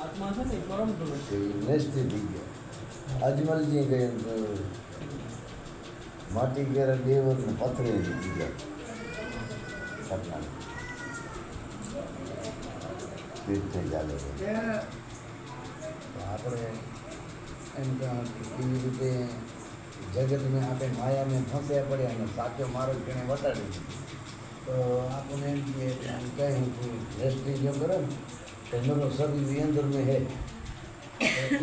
આત્મા છે ને એ પરમ પુરુષ તો એ નેસ્તી થઈ ગયા. અજમલજી ગયા માટી ઘેર દેવર ને પથરે જીતી ગયા સપના રીતે ચાલે તો આપણે એમ કેવી રીતે જગતને આપણે માયાને ફસાયા પડ્યા અને સાચો માર્ગ તેને વટાડી દીધો તો આપણને એમ કે આમ કહે દ્રષ્ટિ જો કરો ને મરો સદી ની અંદર મેં હે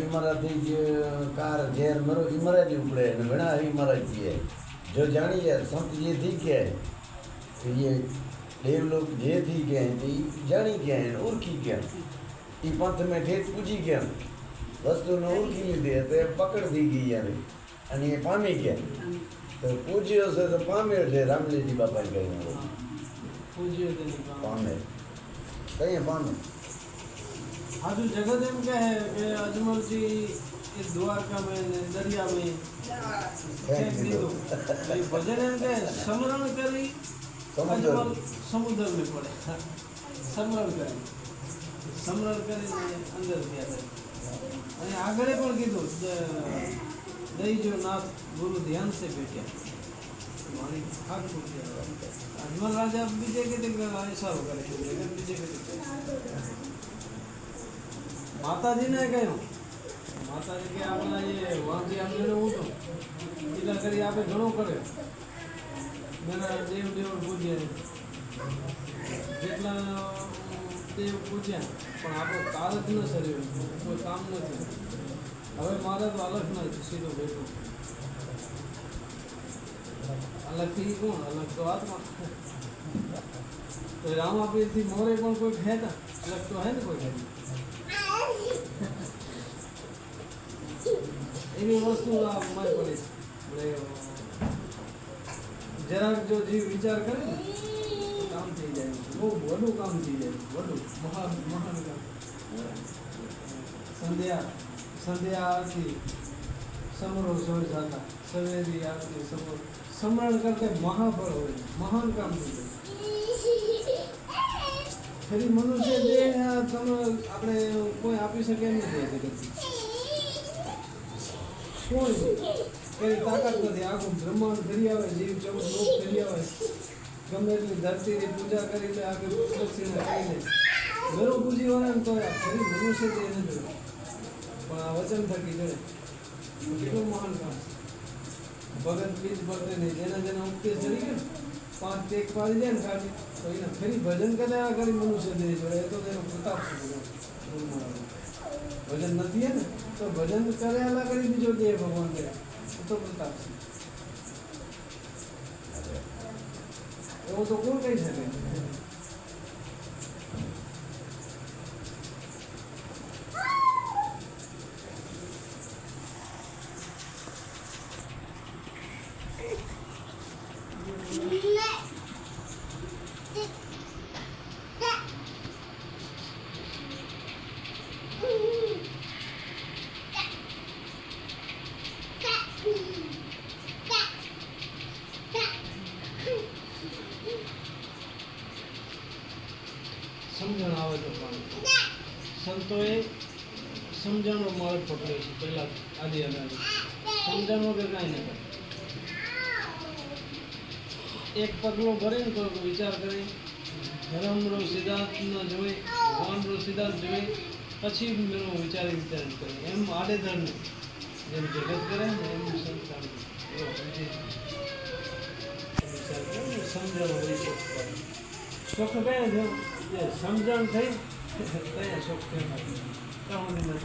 ઇમરાથી જ કાર ઝેર મરો ઇમરાજ ઉપડે અને ઘણા ઇમરાજ છે. જો જાણી જાય સંત જે થઈ ગયા એ દેવલોક જે થઈ ગયા તે જાણી ગયા એને ઓળખી ગયા એ પંથ મેં ઠેઠ પૂજી ગયા વસ્તુને ઓળખી લીધી તો એ પકડ થઈ ગઈ યાર. અને એ પામી ગયા તો પૂજ્યો છે તો પામ્યો છે રામલીજી બાપાએ કહ્યું. પૂજ્યો પામે. કઈ પામે? हाजुर जगत एम कह है के अजमल जी इस द्वारका में दरिया में भजन एम कह समरण करी अजमल समुद्र में पड़े। समरण करे। समरण करे अंदर दिया जाए અને આગળ પણ કીધું દહી જો નાથ ગુરુ ધ્યાન સે બેઠ્યા મારી ખાક ખૂટી અજમલ રાજા બીજે કીધું માતાજીને કહ્યું. માતાજી કે આપણા એ વાંધી આપણે તો એટલા કરી આપણે ઘણો કરે. મેરા દેવ દેવ પૂજ્યા જેટલા દેવ પૂજ્યા, પણ આપણો જ ન સર્યો. કોઈ કામ નથી. હવે મારે તો અલગ નથી સીધો બેઠો. અલગથી કોણ? અલગ તો આત્મા. તો રામાપીરથી મોરે પણ કોઈ ખેતા અલગ તો હે ને કોઈ ખેતી એવી વસ્તુ આ મારી પડે છે. જરાક જો જીવ વિચાર કરે ને, કામ થઈ જાય. બહુ વડું કામ થઈ જાય. વડું મહાન મહાન કામ. સંધ્યા સંધ્યા આરતી, સમરો સોર જાતા. સવેરી આરતી, સમરો. સમરણ કરતા મહાબળ હોય. મહાન કામ થઈ જાય. ફરી મનુષ્ય દેહ તમે આપણે કોઈ આપી શકે આ જગતમાં. કોઈ તાકાત નથી. આખું બ્રહ્માંડ ફરી આવે જીવ ચૌદ લોક આવે ગમે એટલી ધરતીની પૂજા કરી લે, આખી પ્રદક્ષિણા કરી લે. ઘરો પૂજી વાળા ને તો મનુષ્ય નથી પણ આ વચન થકી કેટલું મહાન કામ. ભગત બીજ ભરતે નહીં જેના જેના ઉપદેશ ચડી ગયો પાંચ ટેક પાડી જાય ને ખાલી, તો ભજન કર્યા કરી મનુષ્ય દેહ જોડે એ તો તેનો પ્રતાપ છે. ભજન નથી હે ને તો ભજન કરે એલા કરી બીજો દેહ ભગવાન કરે તો પ્રતાપ છે એવું તો કોણ કહી શકે સમજણ આવે તો પણ સંતોએ સમજણનો માર્ગ પકડ્યો છે, પહેલા આદિ અનાદિ સમજણ વગર કાંઈ ન કરે એક પગલો ભરે ને તો વિચાર કરી. ધર્મનો ન જોઈ ભગવાનનો સિદ્ધાર્થ જોઈ પછી મેળો વિચારી વિચાર કરે. એમ આડેધર નહીં જેમ જગત કરે ને એમ સંતાન એવો સમજી વિચાર કરે ને, સમજણ હોય છે. સમજણ થઈ 咱也说不明白，但后面呢？